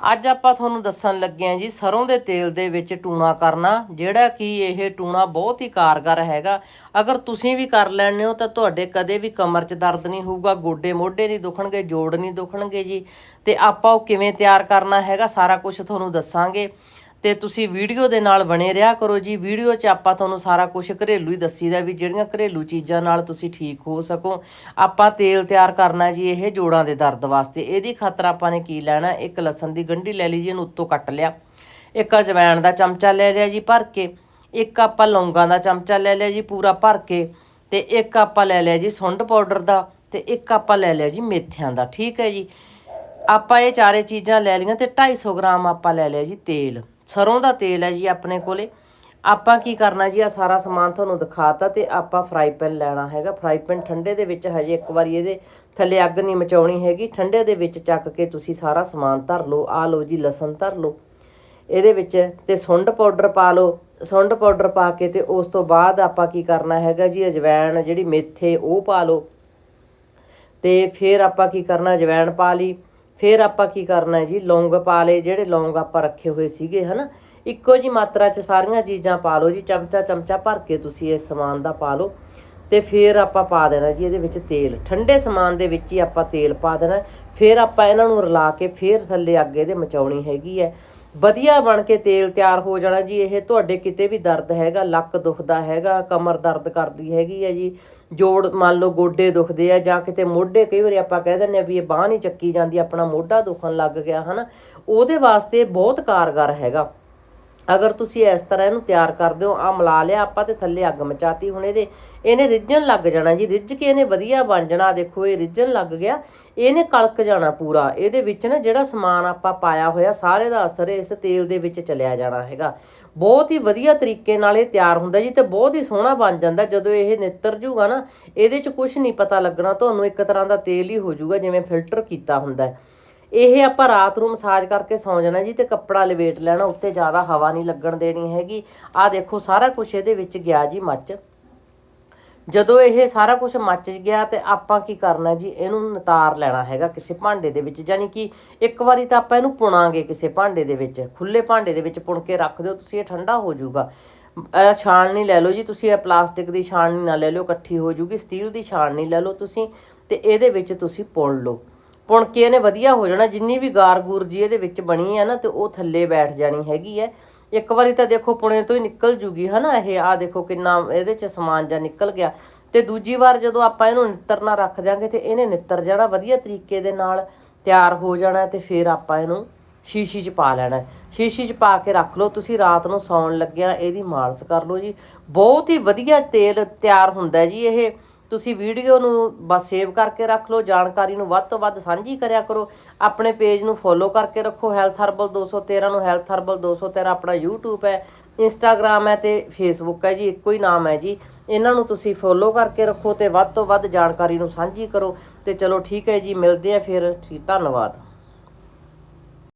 ਅੱਜ ਆਪਾਂ ਤੁਹਾਨੂੰ ਦੱਸਣ ਲੱਗੇ ਹਾਂ ਜੀ, ਸਰੋਂ ਦੇ ਤੇਲ ਦੇ ਵਿੱਚ ਟੂਣਾ ਕਰਨਾ, ਜਿਹੜਾ ਕਿ ਇਹ ਟੂਣਾ ਬਹੁਤ ਹੀ ਕਾਰਗਰ ਹੈਗਾ। ਅਗਰ ਤੁਸੀਂ ਵੀ ਕਰ ਲੈਣੇ ਹੋ ਤਾਂ ਤੁਹਾਡੇ ਕਦੇ ਵੀ ਕਮਰ 'ਚ ਦਰਦ ਨਹੀਂ ਹੋਊਗਾ, ਗੋਡੇ ਮੋਢੇ ਨਹੀਂ ਦੁਖਣਗੇ, ਜੋੜ ਨਹੀਂ ਦੁਖਣਗੇ ਜੀ। ਤੇ ਆਪਾਂ ਉਹ ਕਿਵੇਂ ਤਿਆਰ ਕਰਨਾ ਹੈਗਾ, ਸਾਰਾ ਕੁਝ ਤੁਹਾਨੂੰ ਦੱਸਾਂਗੇ। ਤੇ ਤੁਸੀਂ ਵੀਡੀਓ ਦੇ ਨਾਲ ਬਣੇ ਰਿਹਾ ਕਰੋ ਜੀ। ਵੀਡੀਓ 'ਚ ਆਪਾਂ ਤੁਹਾਨੂੰ ਸਾਰਾ ਕੁਝ ਘਰੇਲੂ ਹੀ ਦੱਸੀਦਾ ਵੀ ਜਿਹੜੀਆਂ ਘਰੇਲੂ ਚੀਜ਼ਾਂ ਨਾਲ ਤੁਸੀਂ ਠੀਕ ਹੋ ਸਕੋ। ਆਪਾਂ ਤੇਲ ਤਿਆਰ ਕਰਨਾ ਜੀ, ਇਹ ਜੋੜਾਂ ਦੇ ਦਰਦ ਵਾਸਤੇ। ਇਹਦੀ ਖਾਤਰ ਆਪਾਂ ਨੇ ਕੀ ਲੈਣਾ? ਇੱਕ ਲਸਣ ਦੀ ਗੰਢੀ ਲੈ ਲਈ ਜੀ, ਇਹਨੂੰ ਉੱਤੋਂ ਕੱਟ ਲਿਆ। ਇੱਕ ਅਜਵਾਇਣ ਦਾ ਚਮਚਾ ਲੈ ਲਿਆ ਜੀ ਭਰ ਕੇ। ਇੱਕ ਆਪਾਂ ਲੌਂਗਾਂ ਦਾ ਚਮਚਾ ਲੈ ਲਿਆ ਜੀ, ਪੂਰਾ ਭਰ ਕੇ। ਤੇ ਇੱਕ ਆਪਾਂ ਲੈ ਲਿਆ ਜੀ ਸੁੰਡ ਪਾਊਡਰ ਦਾ ਤੇ ਇੱਕ ਆਪਾਂ ਲੈ ਲਿਆ ਜੀ ਮੇਥਿਆਂ ਦਾ। ਠੀਕ ਹੈ ਜੀ। ਆਪਾਂ ਇਹ ਚਾਰੇ ਚੀਜ਼ਾਂ ਲੈ ਲਈਆਂ ਤੇ 250 ਗ੍ਰਾਮ ਆਪਾਂ ਲੈ ਲਿਆ ਜੀ ਤੇਲ। ਸਰੋਂ ਦਾ ਤੇਲ ਹੈ ਜੀ ਆਪਣੇ ਕੋਲੇ। ਆਪਾਂ ਕੀ ਕਰਨਾ ਜੀ ਆ ਸਾਰਾ ਸਮਾਨ ਤੁਹਾਨੂੰ ਦਿਖਾਤਾ ਤੇ ਆਪਾਂ ਫਰਾਈ ਪੈਨ ਲੈਣਾ ਹੈਗਾ। ਫਰਾਈ ਪੈਨ ਠੰਡੇ ਦੇ ਵਿੱਚ ਹਜੇ ਇੱਕ ਵਾਰੀ ਇਹਦੇ ਥੱਲੇ ਅੱਗ ਨਹੀਂ ਮਚਾਉਣੀ ਹੈਗੀ। ਠੰਡੇ ਦੇ ਵਿੱਚ ਚੱਕ ਕੇ ਤੁਸੀਂ ਸਾਰਾ ਸਮਾਨ ਧਰ ਲਓ। ਆ ਲਓ ਜੀ, ਲਸਣ ਧਰ ਲਓ। ਇਹਦੇ ਵਿੱਚ ਤੇ ਸੁੰਡ ਪਾਊਡਰ ਪਾ ਲਓ। ਸੁੰਡ ਪਾਊਡਰ ਪਾ ਕੇ ਤੇ ਉਸ ਤੋਂ ਬਾਅਦ ਆਪਾਂ ਕੀ ਕਰਨਾ ਹੈਗਾ ਜੀ ਅਜਵਾਇਣ ਜਿਹੜੀ ਮੇਥੇ ਉਹ ਪਾ ਲਓ। ਤੇ ਫਿਰ ਆਪਾਂ ਕੀ ਕਰਨਾ, ਅਜਵੈਣ ਪਾ ਲਈ। ਫਿਰ ਆਪਾਂ ਕੀ ਕਰਨਾ ਹੈ ਜੀ? ਲੌਂਗ ਪਾ ਲਏ, ਜਿਹੜੇ ਲੌਂਗ ਆਪਾਂ ਰੱਖੇ ਹੋਏ ਸੀਗੇ, ਹਨਾ? ਇੱਕੋ ਜੀ ਮਾਤਰਾ 'ਚ ਸਾਰੀਆਂ ਚੀਜ਼ਾਂ ਪਾ ਲਓ ਜੀ। ਚਮਚਾ ਚਮਚਾ ਭਰ ਕੇ ਤੁਸੀਂ ਇਸ ਸਮਾਨ ਦਾ ਪਾ ਲਓ। ਤੇ ਫਿਰ ਆਪਾਂ ਪਾ ਦੇਣਾ ਜੀ ਇਹਦੇ ਵਿੱਚ ਤੇਲ। ਠੰਡੇ ਸਮਾਨ ਦੇ ਵਿੱਚ ਹੀ ਆਪਾਂ ਤੇਲ ਪਾ ਦੇਣਾ। ਫਿਰ ਆਪਾਂ ਇਹਨਾਂ ਨੂੰ ਰਲਾ ਕੇ ਫਿਰ ਥੱਲੇ ਅੱਗੇ ਦੇ ਮਚਾਉਣੀ ਹੈਗੀ ਹੈ। ਵਧੀਆ ਬਣ ਕੇ ਤੇਲ ਤਿਆਰ ਹੋ ਜਾਣਾ ਜੀ, ਇਹ ਤੁਹਾਡੇ ਕਿਤੇ ਵੀ ਦਰਦ ਹੈਗਾ, ਲੱਕ ਦੁਖਦਾ ਹੈਗਾ, ਕਮਰ ਦਰਦ ਕਰਦੀ ਹੈਗੀ ਹੈ ਜੀ, ਜੋੜ ਮੰਨ ਲਓ ਗੋਡੇ ਦੁਖਦੇ ਆ ਜਾਂ ਕਿਤੇ ਮੋਢੇ ਕਈ ਵਾਰੀ ਆਪਾਂ ਕਹਿ ਦਿੰਦੇ ਆ ਵੀ ਇਹ ਬਾਹ ਨਹੀਂ ਚੱਕੀ ਜਾਂਦੀ, ਆਪਣਾ ਮੋਢਾ ਦੁਖਣ ਲੱਗ ਗਿਆ, ਹਨਾ, ਉਹਦੇ ਵਾਸਤੇ ਬਹੁਤ ਕਾਰਗਰ ਹੈਗਾ। ਅਗਰ ਤੁਸੀਂ ਇਸ ਤਰ੍ਹਾਂ ਇਹਨੂੰ ਤਿਆਰ ਕਰਦੇ ਹੋ ਆ ਮਿਲਾ ਲਿਆ ਆਪਾਂ ਤੇ ਥੱਲੇ ਅੱਗ ਮਚਾਤੀ ਹੁਣ ਇਹਦੇ। ਇਹਨੇ ਰਿੱਝਣ ਲੱਗ ਜਾਣਾ ਜੀ, ਰਿੱਝ ਕੇ ਇਹਨੇ ਵਧੀਆ ਬਣ ਜਾਣਾ ਦੇਖੋ ਇਹ ਰਿੱਝਣ ਲੱਗ ਗਿਆ। ਇਹਨੇ ਕਲਕ ਜਾਣਾ ਪੂਰਾ। ਇਹਦੇ ਵਿੱਚ ਨਾ ਜਿਹੜਾ ਸਮਾਨ ਆਪਾਂ ਪਾਇਆ ਹੋਇਆ, ਸਾਰੇ ਦਾ ਅਸਰ ਇਸ ਤੇਲ ਦੇ ਵਿੱਚ ਚਲਿਆ ਜਾਣਾ ਹੈਗਾ। ਬਹੁਤ ਹੀ ਵਧੀਆ ਤਰੀਕੇ ਨਾਲ ਇਹ ਤਿਆਰ ਹੁੰਦਾ ਜੀ ਤੇ ਬਹੁਤ ਹੀ ਸੋਹਣਾ ਬਣ ਜਾਂਦਾ। ਜਦੋਂ ਇਹ ਨਿੱਤਰ ਜੂਗਾ ਨਾ, ਇਹਦੇ 'ਚ ਕੁਝ ਨਹੀਂ ਪਤਾ ਲੱਗਣਾ, ਤੁਹਾਨੂੰ ਇੱਕ ਤਰ੍ਹਾਂ ਦਾ ਤੇਲ ਹੀ ਹੋ ਜਾਊਗਾ ਜਿਵੇਂ ਫਿਲਟਰ ਕੀਤਾ ਹੁੰਦਾ ਹੈ। ਇਹ ਆਪਾਂ ਰਾਤ ਨੂੰ ਮਸਾਜ ਕਰਕੇ ਸੌਂ ਜਾਣਾ ਜੀ ਤੇ ਕੱਪੜਾ ਲਵੇਟ ਲੈਣਾ, ਉੱਤੇ ਜ਼ਿਆਦਾ ਹਵਾ ਨਹੀਂ ਲੱਗਣ ਦੇਣੀ ਹੈਗੀ। ਆ ਦੇਖੋ, ਸਾਰਾ ਕੁਝ ਇਹਦੇ ਵਿੱਚ ਗਿਆ ਜੀ ਮੱਚ। ਜਦੋਂ ਇਹ ਸਾਰਾ ਕੁਝ ਮੱਚ ਗਿਆ ਤੇ ਆਪਾਂ ਕੀ ਕਰਨਾ ਜੀ, ਇਹਨੂੰ ਨਤਾਰ ਲੈਣਾ ਹੈਗਾ ਕਿਸੇ ਭਾਂਡੇ ਦੇ ਵਿੱਚ। ਯਾਨੀ ਕਿ ਇੱਕ ਵਾਰੀ ਤਾਂ ਆਪਾਂ ਇਹਨੂੰ ਪੁਣਾਂਗੇ ਕਿਸੇ ਭਾਂਡੇ ਦੇ ਵਿੱਚ। ਖੁੱਲੇ ਭਾਂਡੇ ਦੇ ਵਿੱਚ ਪੁਣ ਕੇ ਰੱਖ ਦਿਓ, ਤੁਸੀਂ ਇਹ ਠੰਡਾ ਹੋ ਜਾਊਗਾ। ਇਹ ਛਾਣਨੀ ਲੈ ਲਓ ਜੀ, ਤੁਸੀਂ ਇਹ ਪਲਾਸਟਿਕ ਦੀ ਛਾਣਨੀ ਨਾ ਲੈ ਲਿਓ, ਇਕੱਠੀ ਹੋ ਜਾਊਗੀ, ਸਟੀਲ ਦੀ ਛਾਣਨੀ ਲੈ ਲਓ ਤੁਸੀਂ ਤੇ ਇਹਦੇ ਵਿੱਚ ਤੁਸੀਂ ਪੁਣ ਲਓ। ਪੁਣ ਕੇ ਇਹਨੇ ਵਧੀਆ ਹੋ ਜਾਣਾ, ਜਿੰਨੀ ਵੀ ਗਾਰਗੂਰ ਜੀ ਇਹਦੇ ਵਿੱਚ ਬਣੀ ਹੈ ਨਾ, ਤੇ ਉਹ ਥੱਲੇ ਬੈਠ ਜਾਣੀ ਹੈਗੀ ਹੈ। ਇੱਕ ਵਾਰੀ ਤਾਂ ਦੇਖੋ ਪੁਣੇ ਤੋਂ ਹੀ ਨਿਕਲ ਜੂਗੀ, ਹਨਾ ਇਹ ਆ ਦੇਖੋ ਕਿੰਨਾ ਇਹਦੇ ਚ ਸਮਾਨ ਜਾਂ ਨਿਕਲ ਗਿਆ। ਤੇ ਦੂਜੀ ਵਾਰ ਜਦੋਂ ਆਪਾਂ ਇਹਨੂੰ ਨਿੱਤਰਨਾ ਰੱਖ ਦਿਆਂਗੇ, ਤੇ ਇਹਨੇ ਨਿੱਤਰ ਜਾਣਾ, ਵਧੀਆ ਤਰੀਕੇ ਦੇ ਨਾਲ ਤਿਆਰ ਹੋ ਜਾਣਾ, ਤੇ ਫਿਰ ਆਪਾਂ ਇਹਨੂੰ ਸ਼ੀਸ਼ੀ 'ਚ ਪਾ ਲੈਣਾ ਸ਼ੀਸ਼ੀ 'ਚ ਪਾ ਕੇ ਰੱਖ ਲਓ, ਤੁਸੀਂ ਰਾਤ ਨੂੰ ਸੌਣ ਲੱਗਿਆਂ ਇਹਦੀ ਮਾਲਸ ਕਰ ਲਓ ਜੀ। ਬਹੁਤ ਹੀ ਵਧੀਆ ਤੇਲ ਤਿਆਰ ਹੁੰਦਾ ਜੀ ਇਹ। ਤੁਸੀਂ ਵੀਡੀਓ ਨੂੰ ਬਸ ਸੇਵ ਕਰਕੇ ਰੱਖ ਲਓ, ਜਾਣਕਾਰੀ ਨੂੰ ਵੱਧ ਤੋਂ ਵੱਧ ਸਾਂਝੀ ਕਰਿਆ ਕਰੋ। ਆਪਣੇ ਪੇਜ ਨੂੰ ਫੋਲੋ ਕਰਕੇ ਰੱਖੋ ਹੈਲਥ ਹਰਬਲ 213 ਨੂੰ ਹੈਲਥ ਹਰਬਲ 213 ਆਪਣਾ YouTube ਹੈ ਇੰਸਟਾਗ੍ਰam ਹੈ ਤੇ ਫੇਸਬੁੱਕ ਹੈ ਜੀ, ਇੱਕੋ ਹੀ ਨਾਮ ਹੈ ਜੀ। ਇਹਨਾਂ ਨੂੰ ਤੁਸੀਂ ਫੋਲੋ ਕਰਕੇ ਰੱਖੋ ਤੇ ਵੱਧ ਤੋਂ ਵੱਧ ਜਾਣਕਾਰੀ ਨੂੰ ਸਾਂਝੀ ਕਰੋ ਤੇ ਚਲੋ ਠੀਕ ਹੈ ਜੀ, ਮਿਲਦੇ ਆ ਫਿਰ। ਧੰਨਵਾਦ।